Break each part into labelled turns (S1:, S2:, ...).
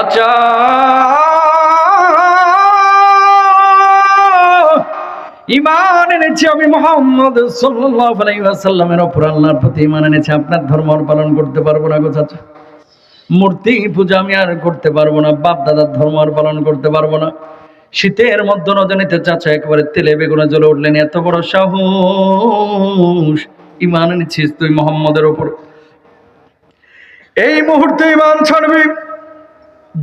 S1: আচ্ছা। ইমান এনেছি আমি মোহাম্মদ সাল্লাল্লাহু আলাইহি ওয়াসাল্লামের উপর আল্লাহর প্রতি ইমান এনেছি, আপনার ধর্ম পালন করতে পারব না গো চাচা। মূর্তি পূজা আমি আর করতে পারব না বাপ দাদার ধর্ম আর পালন করতে পারব না। শীতের মধ্য রজনীতে চাচা একেবারে তেলে বেগুনে জ্বলে উঠলেন, এত বড় সাহস। ইমান এনেছিস তুই মোহাম্মদের ওপর। এই মুহূর্তে ইমান ছাড়বি।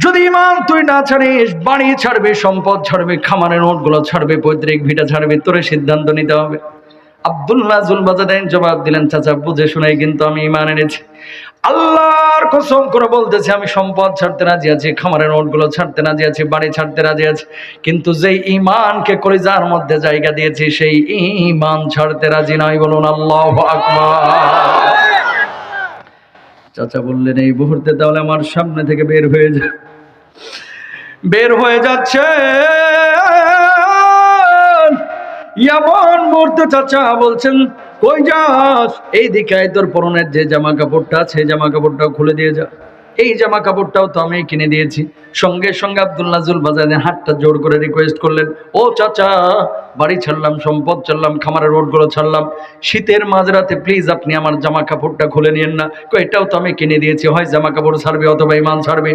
S1: যদি ইমান তুই না ছাড়িস বাড়ি ছাড়বি, সম্পদ ছাড়বে খামারের নোটগুলো ছাড়বে, পৈতৃক ভিটা ছাড়বে, তোরে সিদ্ধান্ত নিতে হবে। আব্দুল্লাহ জুলবাজাদাইন জবাব দিলেন, চাচা, বুঝে শুনাই কিন্তু আমি ইমান এনেছি। আল্লাহর কসম করে বলতেছি, আমি সম্পদ ছাড়তে রাজি আছি খামারের নোটগুলো ছাড়তে রাজি আছি বাড়ি ছাড়তে রাজি আছি। কিন্তু যেই ইমানকে করে যার মধ্যে জায়গা দিয়েছি, সেই ইমান ছাড়তে রাজি নয় বলুন আল্লাহ আকবার। চাচা বললেন, এই মুহূর্তে তাহলে আমার সামনে থেকে বের হয়ে যা। বের হয়ে যাচ্ছে। মুহূর্তে চাচা বলছেন, কই যাস? এই দিকে তোর পরনের যে জামা কাপড়টা আছে, জামা কাপড়টা খুলে দিয়ে যা। এই জামা কাপড়টাও তো আমি কিনে দিয়েছি। সঙ্গে সঙ্গে আব্দুল্লাহ জুল বাজারে হাতটা জোর করে রিকোয়েস্ট করলেন। ও চাচা, বাড়ি ছাড়লাম, সম্পদ ছাড়লাম, খামারের রোডগুলো ছাড়লাম। শীতের মাঝরাতে প্লিজ আপনি আমার জামা কাপড়টা খুলে নিন না। এটাও তো আমি কিনে দিয়েছি। হয় জামা কাপড় ছাড়বে অথবা ইমান ছাড়বে।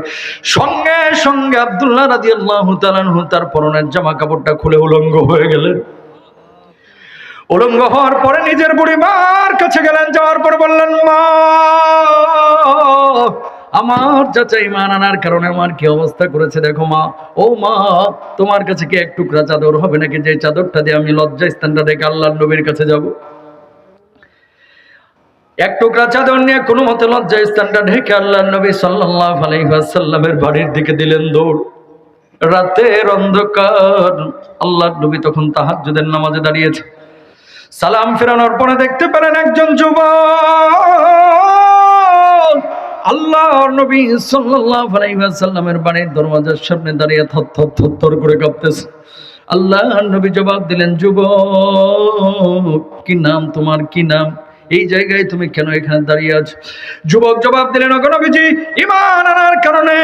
S1: সঙ্গে সঙ্গে আব্দুল্লাহ রাজি আল্লাহ তার পরনের জামা কাপড়টা খুলে উলঙ্গ হয়ে গেলেন। উলঙ্গ হওয়ার পরে নিজের বুড়ি মার কাছে গেলেন। যাওয়ার পর বললেন, মা আমার চাচা ইমান আনার কারণে আমার কি অবস্থা করেছে দেখো মা। ও মা, তোমার কাছে কি এক টুকরা চাদর হবে নাকি? যে চাদরটা দিয়ে আমি লজ্জা স্থানটা রেখে আল্লাহ নবীর কাছে যাব। এক টুকরা চাদর নিয়ে কোনো মতে লজ্জা স্থানটা ঢেকে আল্লাহ নবী সাল্লাহ আলাইসাল্লামের বাড়ির দিকে দিলেন দৌড়। রাতের অন্ধকার আল্লাহ নবী তখন তাহাজ্জুদের নামাজে দাঁড়িয়েছে। সালাম ফেরানোর পরে দেখতে পেলেন একজন যুবক। আল্লাহর নবী সাল্লাল্লাহু আলাইহি ওয়াসাল্লামের বাড়ির দরওয়াজার সামনে দাঁড়িয়ে থরথর থরথর করে কাঁপতেছে। আল্লাহ নবী জবাব দিলেন, যুবক, কি নাম তোমার? কি নাম? এই জায়গায় তুমি কেন এখানে দাঁড়িয়ে আছো? যুবক জবাব দিলেন ওগো নবীজি ইমান আনার কারণে।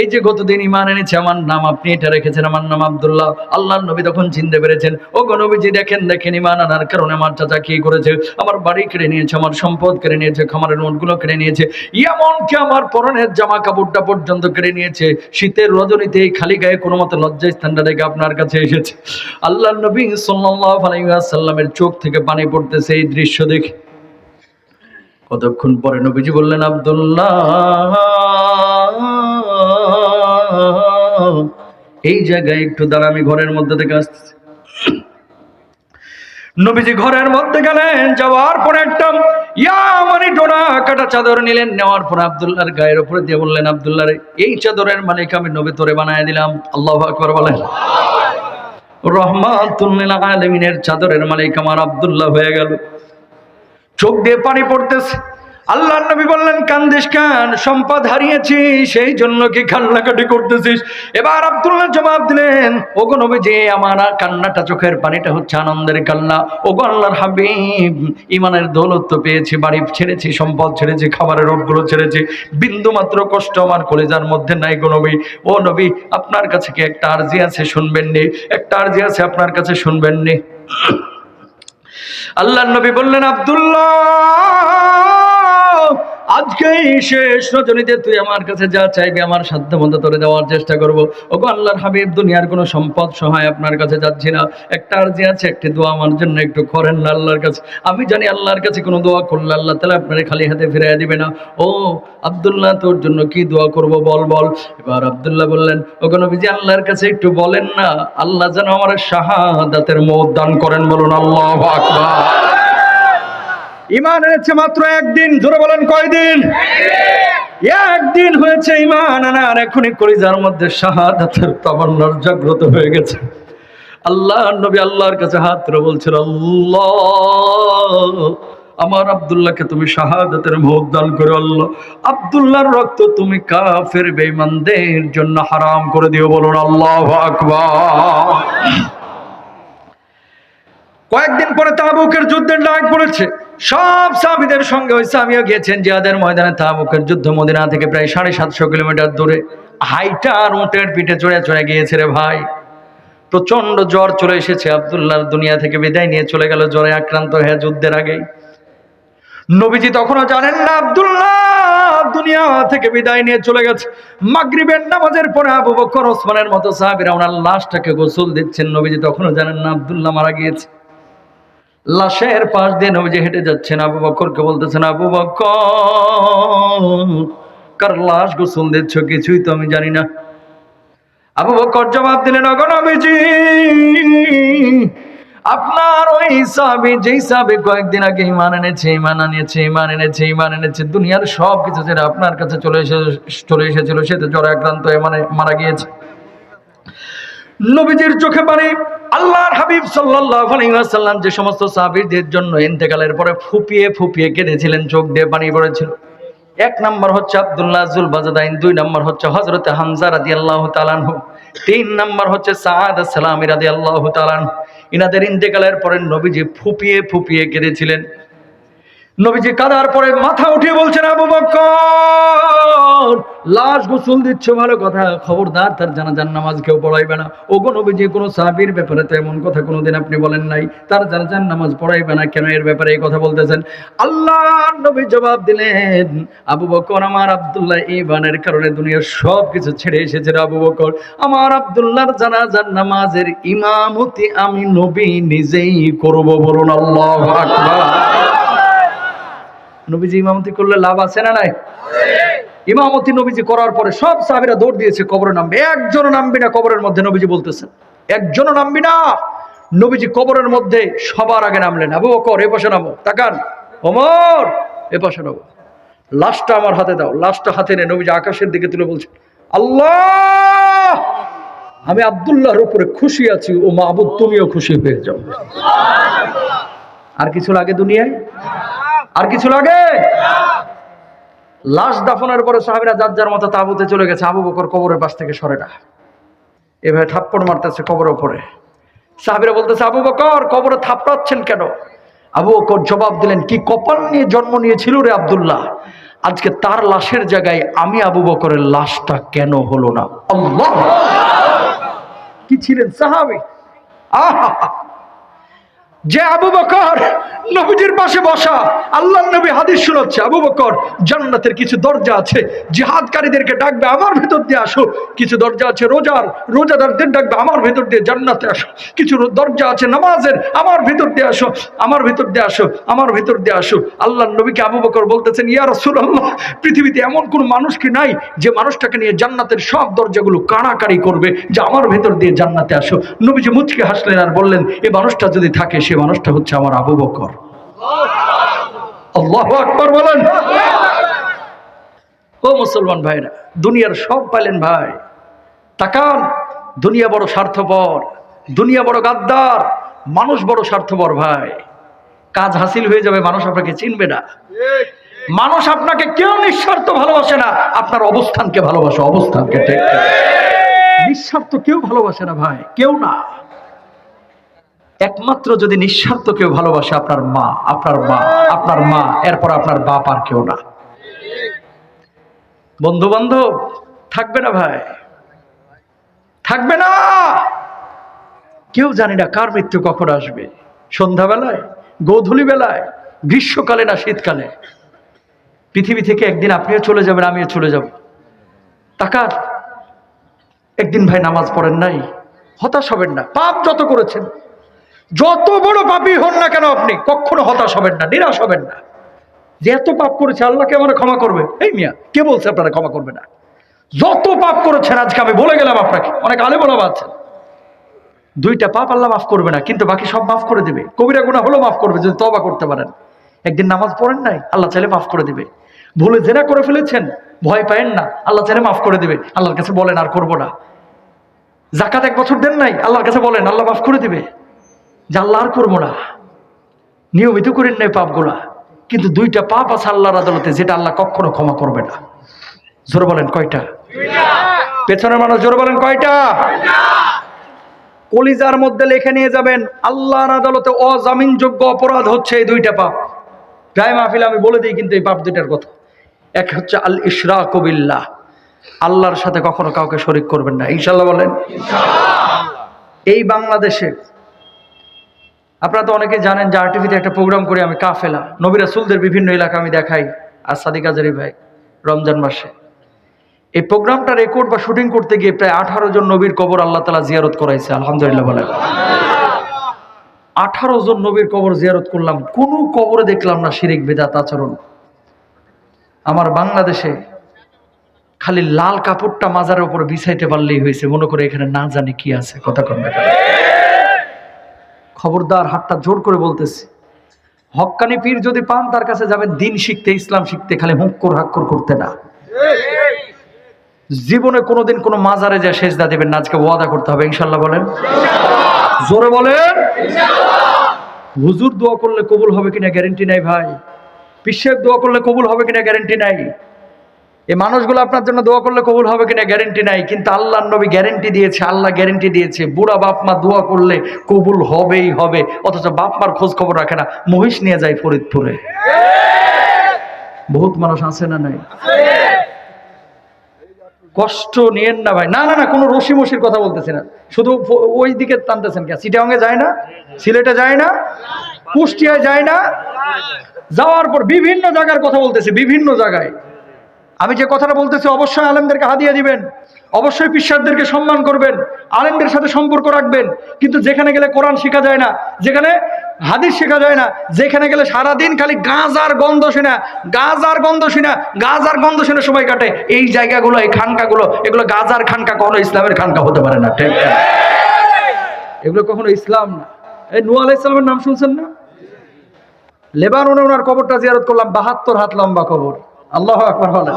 S1: এই যে গতদিন ইমান এনেছে, আমার নাম আপনি এটা রেখেছেন, আমার নাম আব্দুল্লাহ। আল্লাহর নবী তখন চিনতে পেরেছেন ও গণবিজি দেখেন দেখেন, ইমান আনার কারণে আমার চাচা কি করেছে? আমার বাড়ি কেড়ে নিয়েছে, আমার সম্পদ কেড়ে নিয়েছে, খামারের নোটগুলো কেড়ে নিয়েছে, এমনকি আমার পরনের জামা কাপড়টা পর্যন্ত কেড়ে নিয়েছে। শীতের রজনীতে এই খালি গায়ে কোনো মতো লজ্জা স্থানটা রেখে আপনার কাছে এসেছে। আল্লাহ নবী সাল্লাল্লাহু আলাইহি ওয়াসাল্লামের চোখ থেকে পানি পড়তেছে, এই দৃশ্য দেখে। কতক্ষণ পরে নবীজি বললেন, আব্দুল্লাহ, এই জায়গায় একটু দাঁড়া, আমি ঘরের মধ্যে থেকে আসতেছি। নবীজি ঘরের মধ্যে গেলেন, যাওয়ার পরে একটা ইয়ামানি ডোনা কাটা চাদর নিলেন, নেওয়ার পর আব্দুল্লাহর গায়ের উপরে দিয়ে বললেন, আব্দুল্লাহ এই চাদরের মালিক আমি নবী তোরে বানায় দিলাম। আল্লাহ আকবার বলেন। রহমাতুল্লিল আলমিনের চাদরের মালিক আমার আবদুল্লাহ হয়ে গেল। চোখ দিয়ে পানি পড়তেছে। আল্লাহ নবী বললেন, কান্দিস কান? সম্পদ হারিয়েছি সেই জন্য কি কান্নাকাটি করতেছিস? এবার আব্দুল্লাহ জবাব দিলেন, ওগো নবী যে আমার কান্নাটা চোখের পানিটা হচ্ছে আনন্দের কান্না। ওগো আল্লাহর হাবিব ইমানের দৌলত তো পেয়েছি, বাড়ি ছেড়েছি, সম্পদ ছেড়েছি, খাবারের রোগগুলো ছেড়েছি। বিন্দু মাত্র কষ্ট আমার কলেজার মধ্যে নাই গো নবী। ও নবী, আপনার কাছে কি একটা আর্জি আছে শুনবেন নি একটা আর্জি আছে আপনার কাছে শুনবেন নি আল্লাহ নবী বললেন আব্দুল্লাহ! আজকে শেষ রজনীতে তুই আমার কাছে যা চাইবি, আমার সাধ্য মতো তোরে দেওয়ার চেষ্টা করব। ওগো আল্লাহর হাবিব, দুনিয়ার কোনো সম্পদ সহায় আপনার কাছে যাচ্ছি না। একটা আর্জি আছে, একটি দোয়া আমার জন্য একটু করেন না আল্লাহর কাছে। আমি জানি আল্লাহর কাছে কোনো দোয়া করলে আল্লাহ তালা আপনার খালি হাতে ফিরিয়ে দিবে না। ও আব্দুল্লাহ, তোর জন্য কি দোয়া করব বল বল। এবার আব্দুল্লাহ বললেন, ওগো নবীজি, আল্লাহর কাছে একটু বলেন না। আল্লাহ যেন আমার শাহাদাতের মত দান করেন বলুন, আল্লাহ আকবার। ইমান এনেছে মাত্র একদিন ধরে বলেন কয়দিন? একদিন হয়েছে ইমান আনার, এখনই কলিজার মধ্যে শাহাদাতের তামান্নার জাগ্রত হয়ে গেছে। আল্লাহ নবী আল্লাহর কাছে হাত ধরে বলছেন, আল্লাহ, আমার আব্দুল্লাহকে তুমি শাহাদাতের ভোগ দান করে, আল্লাহ। আব্দুল্লাহর রক্ত তুমি কাফের বেঈমানদের জন্য হারাম করে দিও বলুন, আল্লাহ আকবার। কয়েকদিন পরে তাবুকের যুদ্ধের ডাক পড়েছে। সব সাহাবিদের সঙ্গে ওই সাহাবিও গিয়েছেন জিহাদের ময়দানে। তাবুকের যুদ্ধ মদিনা থেকে প্রায় সাড়ে সাতশো কিলোমিটার দূরে। হাইটা আর উঁটের পিঠে চড়ে চড়ে গিয়েছে রে ভাই। প্রচণ্ড জ্বর চলে এসেছে। আবদুল্লাহর দুনিয়া থেকে বিদায় নিয়ে চলে গেল জ্বরে আক্রান্ত হয়ে যুদ্ধের আগেই। নবীজি তখনও জানেন না, আব্দুল্লাহ দুনিয়া থেকে বিদায় নিয়ে চলে গেছে। মাগরিবের নামাজের পরে আবু বকর, ওসমানের মতো সাহাবীরা ওনার লাশটাকে গোসল দিচ্ছেন। নবীজি তখনও জানেন না, আব্দুল্লাহ মারা গিয়েছে। লাশের পাশ দিয়ে নবীজি হেঁটে যাচ্ছেন, আবু বকরকে বলতেছেন, আবু বকর কার লাশ গোসল দিচ্ছ? কিছুই তো আমি জানি না। আবু বকর জবাব দিলেন অগণবীজি আপনার ওই সাবি যেই সাবি কয়েকদিন আগে ইমান এনেছে ইমান আনিয়েছে ইমান এনেছে ইমান এনেছে, দুনিয়ার সব কিছু ছেড়ে আপনার কাছে চলে এসে, চলে এসেছিল, সে তো জ্বরে আক্রান্ত মানে মারা গিয়েছে। নবীজির চোখে পানি আল্লাহর হাবিব আলাইহি যে সমস্ত সাহাবিদের জন্য ইন্তেকালের পরে ফুপিয়ে ফুপিয়ে কেঁদেছিলেন, চোখ দিয়ে পানি পড়েছিল। এক নম্বর হচ্ছে আবদুল্লাহ জুল বাজাদাইন দুই নম্বর হচ্ছে হজরতে হামজা আদি আল্লাহ তালানহু তিন নম্বর হচ্ছে সাদ সালামি রাদিয়াল্লাহু আল্লাহ আনহু। ইনাদের ইন্তেকালের পরে নবীজি ফুপিয়ে ফুপিয়ে কেঁদেছিলেন। নবীজি কাদার পরে মাথা উঠিয়ে বলছেন, আবু বকর লাশ গোসল দিচ্ছ, ভালো কথা। খবরদার, তার জানাজার নামাজ কেউ পড়াইবে না। ওগো নবীজি, কোনো সাহাবীর ব্যাপারে তো এমন কথা কোনোদিন আপনি বলেন নাই। তার জানাজার নামাজ পড়াইবে না, কেন এর ব্যাপারে এই কথা বলতেছেন? আল্লাহ নবী জবাব দিলেন, আবু বকর আমার আব্দুল্লাহ ইবানের কারণে দুনিয়ার সব কিছু ছেড়ে এসেছে আবু বকর আমার আব্দুল্লাহর জানাজার নামাজের ইমামতি আমি নবী নিজেই করব, বলুন আল্লাহু আকবার। নবীজি ইমামতি করলে লাভ আছে না নাই? ইমামতি নবীজি করার পরে সব সাহাবীরা দৌড় দিয়েছে, কবরে নামবে। একজনও নামবি না কবরের মধ্যে, নবীজি বলতেছেন। একজনও নামবি না। নবীজি কবরের মধ্যে সবার আগে নামলেন। আবু বকর, এ পাশে নামো। তাকান। ওমর, এ পাশে নামো। লাশটা আমার হাতে দাও। লাশটা হাতে নে নবীজি আকাশের দিকে তুলে বলছেন আল্লাহ! আমি আবদুল্লাহর উপরে খুশি আছি। ও মাহবুদ তুমিও খুশি হয়ে যাও। আর কিছু লাগে দুনিয়ায়? আর কিছু লাগে? লাশ দাফনের পরে সাহাবিরা যার যার মতো তাবুতে চলে গেছে, আবু বকর কবরের পাশ থেকে সরে না। এভাবে থাপ্পড় মারতেছে কবরের উপরে। সাহাবিরা বলতেছে, আবু বকর, কবরে থাপড়াচ্ছেন কেন? আবু বকর জবাব দিলেন, কি কপাল নিয়ে জন্ম নিয়েছিল রে আবদুল্লাহ? আজকে তার লাশের জায়গায় আমি আবু বকরের লাশটা কেন হলো না? কি ছিলেন সাহাবি? আহা! যে আবু বকর নবীজির পাশে বসা আল্লাহ নবী হাদিস শোনাচ্ছে, আবু বকর, জান্নাতের কিছু দরজা আছে, জিহাদকারীদেরকে ডাকবে আমার ভেতর দিয়ে আসো, কিছু দরজা আছে রোজার, রোজাদারদের ডাকবে আমার ভেতর দিয়ে জান্নাতে আসো, কিছু দরজা আছে নামাজের, আমার ভেতর দিয়ে আসো, আমার ভেতর দিয়ে আসো, আমার ভেতর দিয়ে আসো। আল্লাহ নবীকে আবু বকর বলতেছেন, ইয়া রাসূলুল্লাহ, পৃথিবীতে এমন কোন মানুষ কি নাই যে মানুষটাকে নিয়ে জান্নাতের সব দরজাগুলো কাড়াকাড়ি করবে, যে আমার ভেতর দিয়ে জান্নাতে আসো? নবীজি মুচকে হাসলেন আর বললেন এই মানুষটা যদি থাকে সে মানুষটা হচ্ছে আমার আবু বকর। আল্লাহ আকবর বলেন। ও মুসলমান ভাইরা, দুনিয়ার সব পাইলেন ভাই। তাকান, দুনিয়া বড় স্বার্থপর, দুনিয়া বড় গাদ্দার, মানুষ বড় স্বার্থপর ভাই। কাজ হাসিল হয়ে যাবে, মানুষ আপনাকে চিনবে না। মানুষ আপনাকে কেউ নিঃস্বার্থ ভালোবাসে না, আপনার অবস্থানকে ভালোবাসে, অবস্থানকে নিঃস্বার্থ কেউ ভালোবাসে না ভাই, কেউ না। একমাত্র যদি নিঃস্বার্থ কেউ ভালোবাসে আপনার মা আপনার মা আপনার মা, এরপর আপনার বাপ আর কেউ না। বন্ধু বান্ধব থাকবে না ভাই। থাকবে না! কেউ জানি না কার মৃত্যু কখন আসবে। সন্ধ্যাবেলায়, গোধূলি বেলায়, গ্রীষ্মকালে না শীতকালে। পৃথিবী থেকে একদিন আপনিও চলে যাবেন, আমিও চলে যাব। তাকার একদিন ভাই নামাজ পড়েন নাই, হতাশ হবেন না। পাপ যত করেছেন যত বড় পাপী হন না কেন আপনি, কখনো হতাশ হবেন না, নিরাশ হবেন না। যে এত পাপ করেছে আল্লাহকে আমার ক্ষমা করবে? এই মিয়া, কে বলছে আপনারা ক্ষমা করবে না? যত পাপ করেছেন আজকে আমি বলে গেলাম আপনাকে, অনেক আলে বলা আছে দুইটা পাপ আল্লাহ মাফ করবে না, কিন্তু বাকি সব মাফ করে দিবে। কবিরা গুণা হলো মাফ করবে, যদি তবা করতে পারেন। একদিন নামাজ পড়েন নাই, আল্লাহ চাইলে মাফ করে দিবে। ভুলে জেনা করে ফেলেছেন, ভয় পায়েন না, আল্লাহ চাইলে মাফ করে দিবে। আল্লাহর কাছে বলেন, আর করব না। জাকাত এক বছর দেন নাই, আল্লাহর কাছে বলেন, আল্লাহ মাফ করে দিবে। যে আল্লাহ করব না। নিয়মিত করেন নাই পাপগুলা। কিন্তু দুইটা পাপ আছে আল্লাহর আদালতে যেটা আল্লাহ কখনো ক্ষমা করবে না। জোর বলেন কয়টা? পেছনের মানুষ জোর বলেন কয়টা? কলিজার মধ্যে লিখে নিয়ে যাবেন আল্লাহর আদালতে অজামিনযোগ্য অপরাধ হচ্ছে এই দুইটা পাপ। গায়ে মাহফিল আমি বলে দিই কিন্তু এই পাপ দুইটার কথা। এক হচ্ছে আল ইশরা কবিল্লাহ আল্লাহর সাথে কখনো কাউকে শরিক করবেন না। ইনশাল্লাহ বলেন। এই বাংলাদেশে আপনারা তো অনেকে জানেন যে আরটিভিতে একটা প্রোগ্রাম করে আমি কাফেলা। নবী রাসূলদের বিভিন্ন এলাকা আমি দেখাই, আর সাদিক আজারি ভাই, রমজান মাসে। এই প্রোগ্রামটা রেকর্ড বা শুটিং করতে গিয়ে প্রায় আঠারো জন নবীর কবর আল্লাহ তালা জিয়ারত করাইছে, আলহামদুলিল্লাহ বলে আঠারো জন নবীর কবর জিয়ারত করলাম, কোনো কবরে দেখলাম না শিরিক, বেদাত আচরণ। আমার বাংলাদেশে খালি লাল কাপড়টা মাজারের উপর বিছাইতে পারলেই হয়েছে, মনে করে এখানে না জানি কি আছে, কথা কেন? খবরদার হাতটা জোর করে বলতেছি হক্কানি পীর যদি পান, তার কাছে যাবেন দিন শিখতে, ইসলাম শিখতে, খালি হুক্কর হাক্কর করতে না। জীবনে কোনোদিন কোনো মাজারে যা সেজদা দেবেন না, আজকে ওয়াদা করতে হবে ইনশাল্লাহ বলেন। জোরে বলেন। হুজুর দোয়া করলে কবুল হবে কিনা? গ্যারেন্টি নাই ভাই। বিশ্বের দোয়া করলে কবুল হবে কিনা? গ্যারেন্টি নাই। এই মানুষগুলো আপনার জন্য দোয়া করলে কবুল হবে কিনা গ্যারেন্টি নাই, কিন্তু আল্লাহ নবী গ্যারেন্টি দিয়েছে, আল্লাহ গ্যারেন্টি দিয়েছে। বুড়া বাপ মা দোয়া করলে কবুল হবেই হবে, অথচ বাপ মার খোঁজ খবর রাখে না, মহিষ নিয়ে যায় ফরিদপুরে। বহুত মানুষ আছে না নাই? কষ্ট নিয়েন না ভাই। না না না, কোনো রশি মশির কথা বলতেছি না। শুধু ওই দিকে টানতেছেন কে চিটাঙ্গে যায় না? সিলেটে যায় না? কুষ্টিয়ায় যায় না? যাওয়ার পর বিভিন্ন জায়গার কথা বলতেছি, বিভিন্ন জায়গায়। আমি যে কথাটা বলতেছি, অবশ্যই আলেমদেরকে হাদিয়া দিবেন। অবশ্যই পিসারদেরকে সম্মান করবেন। আলেমদের সাথে সম্পর্ক রাখবেন। কিন্তু যেখানে গেলে কোরআন শেখা যায় না, যেখানে হাদিস শেখা যায় না, যেখানে গেলে সারাদিন খালি গাঁজার গন্ধ শোনা, গাঁজার গন্ধ শোনা, গাঁজার গন্ধ শুনে সময় কাটে। এই জায়গাগুলো, এই খানকাগুলো, এগুলো গাজার খানকা, কখনো ইসলামের খানকা হতে পারে না, ঠিক এগুলো কখনো ইসলাম না। এই নূ আলাইহিস সালামের নাম শুনছেন না? লেবাননে ওনার কবরটা জিয়ারত করলাম, বাহাত্তর হাত লম্বা কবর। আল্লাহ আকবার বলেন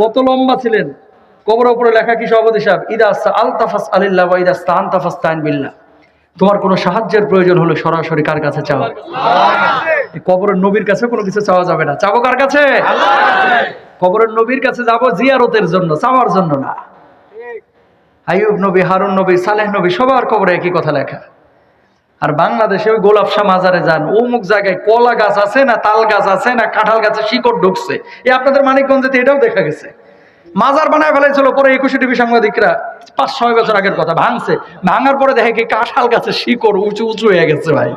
S1: কত লম্বা ছিলেন? কবরের উপরে লেখা কি সভাপতি সাহেব? ইদা আল তাফাস আলিল্লাহ বা ইদা স্তান তাইন বিল্লাহ। তোমার কোনো সাহায্যের প্রয়োজন হলে সরাসরি কার কাছে চাও? এই কবরের নবীর কাছে কোনো কিছু চাওয়া যাবে না। চাবো কার কাছে? কবরের নবীর কাছে যাব জিয়ারতের জন্য চাওয়ার জন্য না। আইয়ুব নবী হারুন নবী সালেহ নবী সবার কবরে একই কথা লেখা। আর বাংলাদেশে ওই গোলাপ শাহ মাজারে যান, অমুক জায়গায় কলা গাছ আছে না তাল গাছ আছে না কাঁঠাল গাছে শিকড় ঢুকছে? এই আপনাদের মানিকগঞ্জে এটাও দেখা গেছে। মাজার বানায় ফেলাইছিল পরে একুশে টিভি সাংবাদিকরা, পাঁচ ছয় বছর আগের কথা, ভাঙছে। ভাঙার পরে দেখে কি কাঁঠাল গাছে শিকড় উঁচু উঁচু হয়ে গেছে ভাই।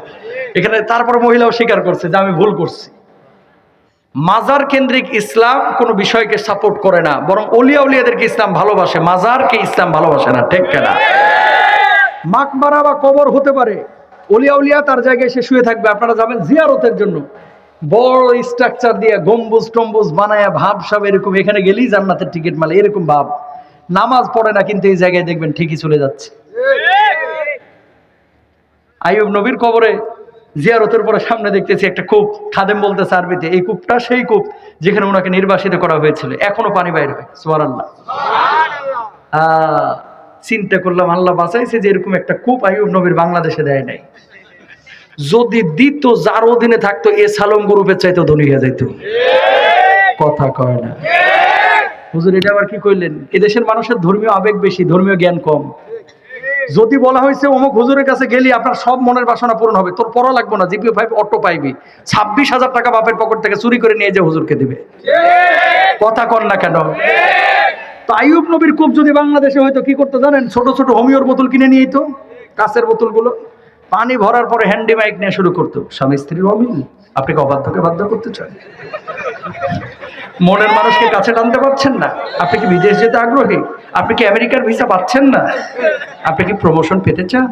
S1: এখানে তারপর মহিলাও স্বীকার করছে যে আমি ভুল করছি। মাজার কেন্দ্রিক ইসলাম কোনো বিষয়কে সাপোর্ট করে না, বরং অলিয়া উলিয়াদেরকে ইসলাম ভালোবাসে। মাজারকে ইসলাম ভালোবাসে না, ঠিক কেনা? মাকবারা বা কবর হতে পারে অলিয়া উলিয়া তার জায়গায় সে শুয়ে থাকবে। আপনারা যাবেন জিয়ারতের জন্য। বড় স্ট্রাকচার দিয়ে গম্বুজ টম্বুজ বানায়া ভাব সব এরকম। এখানে গেলেই জান্নাতের টিকিট মালে এরকম ভাব। নামাজ পড়ে না কিন্তু এই জায়গায় দেখবেন ঠিকই চলে যাচ্ছে। আইয়ুব নবীর কবরে জিয়ারতের পরে সামনে দেখতেছি একটা কূপ। খাদেম বলতেছে আরবিতে এই কূপটা সেই কূপ যেখানে ওনাকে নির্বাসিত করা হয়েছিল। এখনও পানি বাইর হয়। সোয়ার আল্লাহ আহ, চিন্তা করলাম, আল্লাহ বাঁচাইছে যে এরকম একটা কূপ আইয়ুব নবীর বাংলাদেশে দেয় নাই। যদি দিত, যার অধীনে থাকতো, এ সালম গ্রুপের চাইতে ধনী হয়ে যাইতো। কথা কয় না। হুজুর, এটা আবার কি কইলেন? এদেশের মানুষের ধর্মীয় আবেগ বেশি, ধর্মীয় জ্ঞান কম। যদি বলা হয়েছে, অমুক হুজুরের কাছে গেলি, আপনার সব মনের বাসনা পূরণ হবে, তোর পড়া লাগবে না, জিপিও ফাইভ অটো পাইবি। ছাব্বিশ হাজার টাকা বাপের পকেট থেকে চুরি করে নিয়ে যে হুজুরকে দিবে। কথা কর না কেন? তো আইয়ুব নবীর কূপ যদি বাংলাদেশে হয়তো কি করতে জানেন? ছোট ছোট হোমিওর বোতল কিনে নিয়ে তো কাঁচের বোতলগুলো। পানি ভরার পরে হ্যান্ডি মাইক নিয়ে শুরু করতো। স্বামী স্ত্রীর অমিল, আপনি অবাধ্যকে বাধ্য করতে চান? মনের মানুষকে কাছে টানতে পারছেন না। আপনি কি বিদেশ যেতে আগ্রহী? আপনি কি আমেরিকার ভিসা পাচ্ছেন না? আপনি কি প্রমোশন পেতে চান?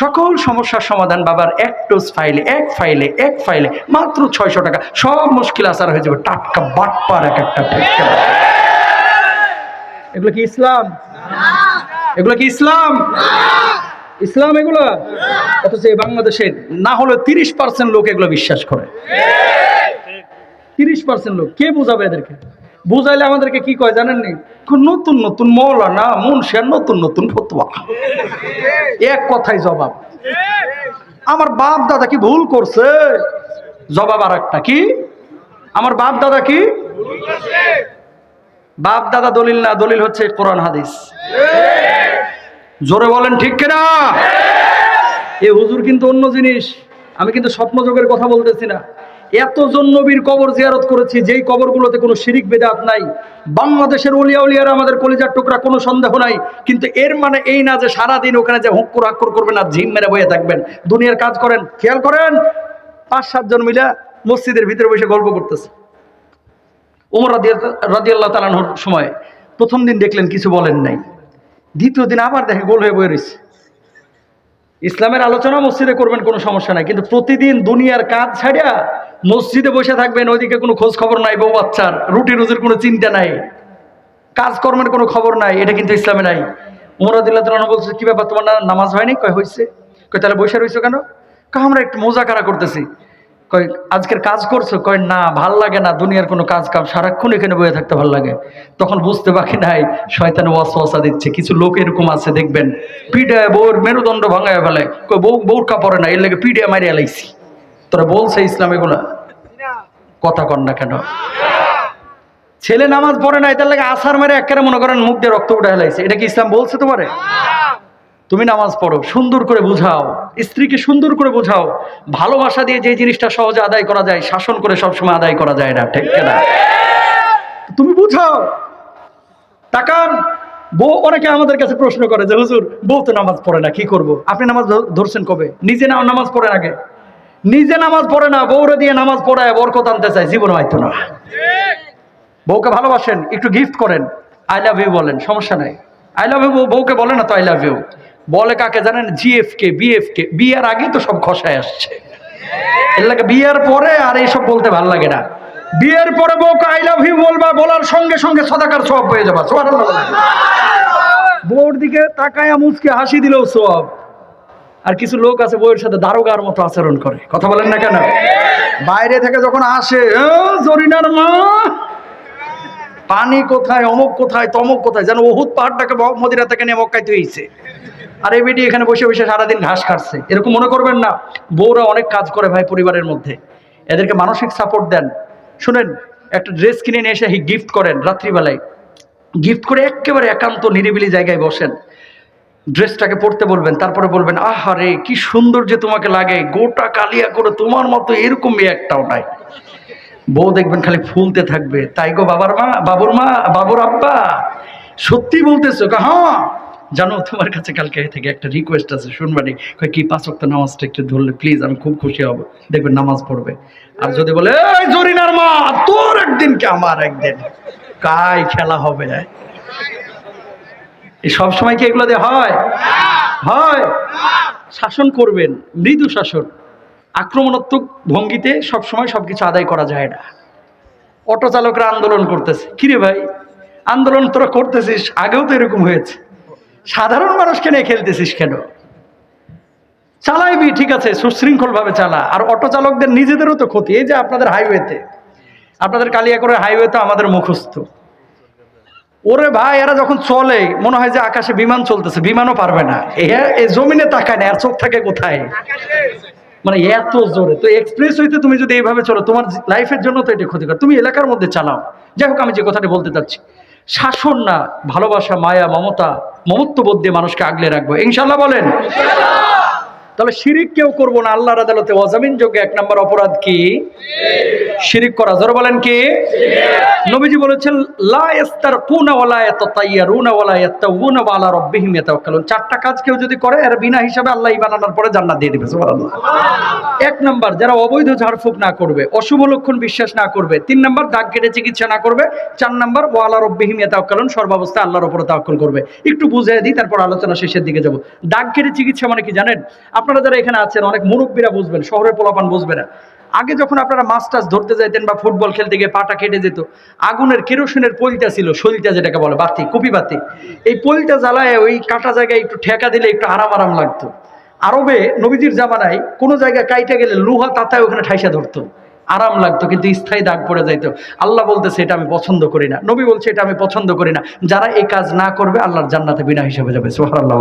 S1: সকল সমস্যার সমাধান বাবার এক টোজ ফাইলে এক ফাইলে এক ফাইলে মাত্র ছয়শো টাকা। সব মুশকিল আসার হয়ে যাবে। টাটকা বাটপার এক একটা। এগুলো কি ইসলাম? এগুলো কি ইসলাম? ইসলাম এগুলো? অথচ এই বাংলাদেশে না হলে তিরিশ পার্সেন্ট লোক এগুলো বিশ্বাস করে। তিরিশ পার্সেন্ট লোক। কে বুঝাবে এদেরকে? বুঝাইলে আমাদেরকে কি কয় জানেন নতুন নতুন মৌলানা মুন্সিয়ার নতুন নতুন ফতোয়া। এক কথাই জবাব। আমার বাপ দাদা কি ভুল করছে? জবাব আর একটা কি? আমার বাপ দাদা কি? বাপ দাদা দলিল না, দলিল হচ্ছে কোরআন, হাদিস। জোরে বলেন ঠিক কিনা? এ হুজুর কিন্তু অন্য জিনিস। আমি কিন্তু স্বপ্নযোগের কথা বলতেছি না। এতজন নবীর কবর জিয়ারত করেছি, যেই কবরগুলোতে কোনো শিরিক, বেদাত নাই। বাংলাদেশের উলিয়া উলিয়ারা আমাদের কলিজার টুকরা, কোনো সন্দেহ নাই। কিন্তু এর মানে এই না যে সারাদিন ওখানে যে হুক্কুর আক্কুর করবেন আর ঝিম মেরে বয়ে থাকবেন। দুনিয়ার কাজ করেন। খেয়াল করেন, পাঁচ, সাতজন মিলে মসজিদের ভিতরে বসে গল্প করতেছে। ওমর রাদি আল্লাহ তালানোর সময় প্রথম দিন দেখলেন কিছু বলেন নাই। দ্বিতীয় দিন আবার দেখে গোল হয়ে বয়ে রয়েছে ইসলামের আলোচনা মসজিদে করবেন কোনো সমস্যা নাই, কিন্তু প্রতিদিন দুনিয়ার কাজ ছাড়িয়া মসজিদে বসে থাকবেন, ওইদিকে কোনো খোঁজ খবর নাই, বউ বাচ্চার, রুটি রুজির কোনো চিন্তা নাই। কাজকর্মের কোনো খবর নাই, এটা কিন্তু ইসলামে নাই। মোরাদিল্লাহ তালন বলছে, কি ব্যাপার, তোমার নামাজ হয়নি? কয় হয়েছে কয়, তাহলে বসে রয়েছো কেন? কয়, আমরা একটু মোজাকারা করতেছি। কয়, আজকের কাজ করছ? কয়, না, ভালো লাগে না, দুনিয়ার কোনো কাজ কাম সারাক্ষণ এখানে বয়ে থাকতে ভালো লাগে। তখন বুঝতে বাকি নাই, শয়তানে ওয়াসওয়াসা দিচ্ছে, কিছু লোক এরকম আছে, দেখবেন। পিডায় বউর মেরুদণ্ড ভাঙায় ফেলে। কয়, বউ, বউর কাপড়ে না, এর লাগে পিডিয়া মারিয়া লাইছি। তোরা বলছে ইসলাম এগুলা? কথা কর না কেন? ছেলে নামাজ পড়ে না এটার লাগে আসার মেরে একেবারে মনে করেন মুখ দিয়ে রক্ত উঠে হেলাইছে এটা কি ইসলাম বলছে তোমারে? তুমি নামাজ পড়ো, সুন্দর করে বুঝাও, স্ত্রীকে সুন্দর করে বুঝাও। ভালোবাসা দিয়ে যে জিনিসটা সহজে আদায় করা যায়, শাসন করে সবসময় আদায় করা যায় না, ঠিক না? তুমি বুঝাও। তাকান, বউ অনেকে আমাদের কাছে প্রশ্ন করে যে, হুজুর, বউ তো নামাজ পড়ে না, কি করব? আপনি নামাজ ধরছেন কবে? নিজে না নামাজ পড়েন আগে। নিজে নামাজ পড়ে না, বউরে দিয়ে নামাজ পড়ায় বরকত আনতে চায়, জীবন হয়তো না। বউকে ভালোবাসেন, একটু গিফট করেন আই লাভ ইউ বলেন, সমস্যা নাই। আই লাভ ইউ বউকে বলে না তো আই লাভ ইউ বলে কাকে জানেন? জিএফ কে বিএফ কে বিয়ার আগেই তো সব খসায় আসছে। এর বিয়ের পরে আর এইসব বলতে ভালো লাগে না। বিয়ের পরে বউকে আই লাভ ইউ বলবা বলার সঙ্গে সঙ্গে সদাকার সব হয়ে যাবা। বউর দিকে তাকায়া মুচকে হাসি দিলেও সব আর কিছু লোক আছে বউয়ের সাথে দারোগার মতো আচরণ করে। কথা বলেন না কেন? বাইরে থেকে যখন আসে "ও, জরিনার মা পানি কোথায় অমুক কোথায় তমুক কোথায়? যেন ওহুদ পাহাড়টাকে মদিনা থেকে নিয়ে মক্কায় তুইছে আর এই বেটি এখানে বসে বসে সারাদিন ঘাস কাটছে এরকম মনে করবেন না, বউরা অনেক কাজ করে ভাই পরিবারের মধ্যে। এদেরকে মানসিক সাপোর্ট দেন। শুনেন, একটা ড্রেস কিনে নিয়ে এসে গিফট করেন রাত্রিবেলায়। গিফট করে একেবারে একান্ত নিরিবিলি জায়গায় বসেন। ড্রেসটাকে পরতে বলবেন, তারপরে বলবেন আহারে কি সুন্দর যে তোমাকে লাগে, গোটা কালিয়া করে তোমার মতো এরকম মেয়ে একটাও নাই। বউ দেখবেন খালি ফুলতে থাকবে। তাই গো বাবার মা, বাবুর মা, বাবুর আব্বা, সত্যি বলতেছো? হ্যাঁ জানো, তোমার কাছে কালকে থেকে একটা রিকোয়েস্ট আছে শুনবানি কয়, কি, পাঁচ ওয়াক্ত নামাজটা একটু ধরলে প্লিজ আমি খুব খুশি হব। দেখবেন নামাজ পড়বে। আর যদি বলে জরিনার মা, তোর একদিন কি আমার একদিন? কাই খেলা হবে? এই সব সময় কি এগুলো দিয়ে হয়? হয়। শাসন করবেন, মৃদু শাসন। আক্রমণাত্মক ভঙ্গিতে সব সবসময় সবকিছু আদায় করা যায় না। অটো চালকরা আন্দোলন করতেছে। কিরে ভাই? আন্দোলন তোরা করতেছিস? আগেও তো এরকম হয়েছে। সাধারণ মানুষকে নিয়ে খেলতেছিস কেন? চালাইবি, ঠিক আছে সুশৃঙ্খল ভাবে চালা। আর অটো চালকদের নিজেদেরও তো ক্ষতি। এই যে আপনাদের হাইওয়েতে, আপনাদের কালিয়াকরের হাইওয়ে তো আমাদের মুখস্থ। ওরে ভাই, এরা যখন চলে, মনে হয় যে আকাশে বিমান চলতেছে, বিমানও পারবে না। এ- জমিনে তাকায় না আর চোখ থাকে কোথায়? মানে এত জোরে। তো এক্সপ্রেস হইতে তুমি যদি এইভাবে চলো, তোমার লাইফের জন্য তো এটা ক্ষতিকর। তুমি এলাকার মধ্যে চালাও। যাই হোক, আমি যে কথাটা বলতে চাচ্ছি। শাসন না, ভালোবাসা, মায়া, মমতা মমত্ববোধ দিয়ে মানুষকে আগলে রাখব। ইনশাল্লাহ বলেন। তাহলে শিরিক কেউ করব না? আল্লাহর আদালতে অজামিন যোগ্য এক নম্বর অপরাধ কি? শিরিক করা। জোরে বলেন কি? নবীজি বলেছেন চারটা কাজ কেউ যদি করে, এর বিনা হিসাবে আল্লাহ ইমান আনার পরে জান্নাত দিয়ে দিবে এক যারা অবৈধ ঝাড়ফুঁক না করবে, অশুভ লক্ষণ বিশ্বাস না করবে, তিন নাম্বার, দাগ কেটে চিকিৎসা না করবে, চার নাম্বার ওয়ালা রব্বিহিম ইয়াতাওয়াক্কালুন, সর্বাবস্থায় আল্লাহর উপরে তাওয়াক্কুল করবে। একটু বুঝিয়ে দিই, তারপর আলোচনা শেষের দিকে যাব। দাগ কেটে চিকিৎসা মানে কি জানেন? আপনারা যারা এখানে আছেন, অনেক মুরব্বীরা বুঝবেন, শহরের পোলাপান বুঝবে না। আগে যখন আপনারা টাছ ধরতে যাইতেন বা ফুটবল খেলতে গিয়ে পাটা কেটে যেত, আগুনের কেরোসিনের পলিটা ছিল শৈলটা যেটাকে বলে, বাতি, কুপি বাতি। এই পলিটা জ্বালায় ওই কাটা জায়গায় একটু ঠেকা দিলে একটু আরাম আরাম লাগতো। আরবে নবীজির জামানায় কোনো জায়গায় কাইটা গেলে লোহা তাতায় ওখানে ঠাইসা ধরতো। আরাম লাগতো, কিন্তু স্থায়ী দাগ পড়ে যাইতো। আল্লাহ বলতেছে, এটা আমি পছন্দ করি না। নবী বলছে, এটা আমি পছন্দ করি না। যারা এই কাজ না করবে, আল্লাহর জান্নাতে বিনা হিসেবে যাবে। সোহার আল্লাহ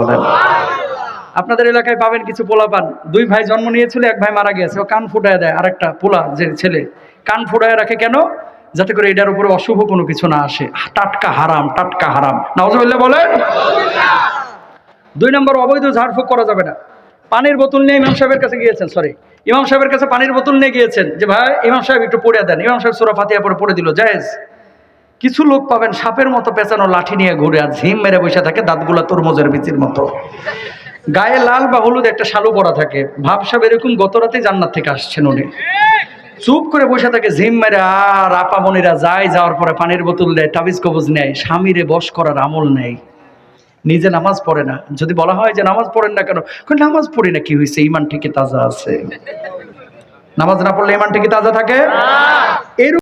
S1: আপনাদের এলাকায় পাবেন কিছু পোলা পান। দুই ভাই জন্ম নিয়েছিল, এক ভাই মারা গেছে। ও কান ফুটায় দেয় আর একটা পোলা, যে ছেলে। কান ফুটায় রাখে কেন? যাতে করে এটার উপরে অশুভ কোনো কিছু না আসে। টাটকা হারাম টাটকা হারাম। নওয়াজ বলেন। দুই নম্বর, অবৈধ ঝাড়ফুঁক করা যাবে না। পানির বোতল নিয়ে ইমাম সাহেবের কাছে গিয়েছেন সরি ইমাম সাহেবের কাছে পানির বোতল নিয়ে গিয়েছেন। যে ভাই, ইমাম সাহেব একটু পড়ে দেন। ইমাম সাহেব সুরা ফাতিহা পরে পড়ে দিল, জায়েজ। কিছু লোক পাবেন সাপের মতো পেঁচানো লাঠি নিয়ে ঘুরে আর ঝিম মেরে বসে থাকে দাঁতগুলা তরমুজের বিচির মতো। গায়ে লাল বা হলুদ একটা শালু পরা থাকে। ভাব সাহেব এরকম গত রাতে জান্নাত থেকে আসছেন উনি। চুপ করে বসে থাকে ঝিম মেরে আর আপামনিরা যায় যাওয়ার পরে পানির বোতল দেয় তাবিজ কবজ নেয় স্বামীরে বশ করার আমল নেয়। নিজে নামাজ পড়ে না। যদি বলা হয় যে নামাজ পড়েন না কেন? নামাজ পড়ি না কি হয়েছে ইমান ঠিকই তাজা আছে। নামাজ না পড়লে ইমান ঠিকই তাজা থাকে? এরকম